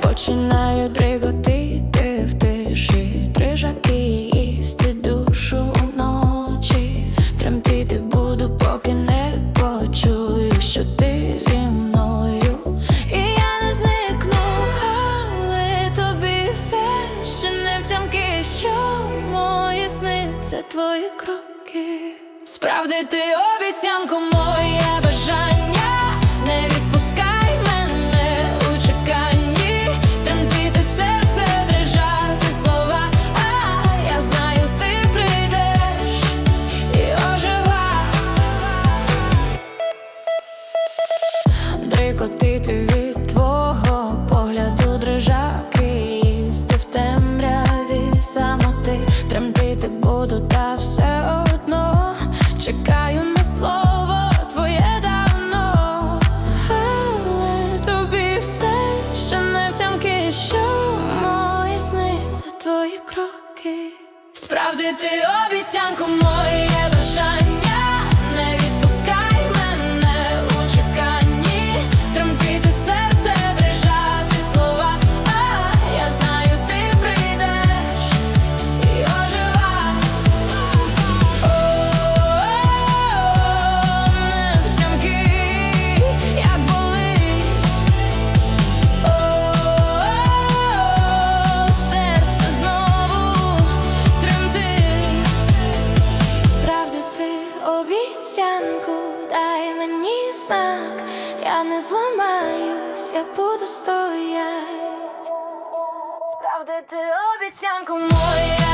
починають триготити в тиші, трижаки їсти душу уночі. Тремтіти буду, поки не почую, що ти зі мною. І я не зникну, але тобі все ще не втямки, що мої сни це твої кроки. Справдити обіцянку моє Дрикотити від твого погляду дрижаки їсти в темряві самоти, тремтити буду, та все одно чекаю на слово твоє давно, але тобі все ще не втямки, що мої сни це твої кроки. Справдити обіцянку моє мені знак, я не зламаюсь, я буду стоять. Справдити обіцянку, бажання,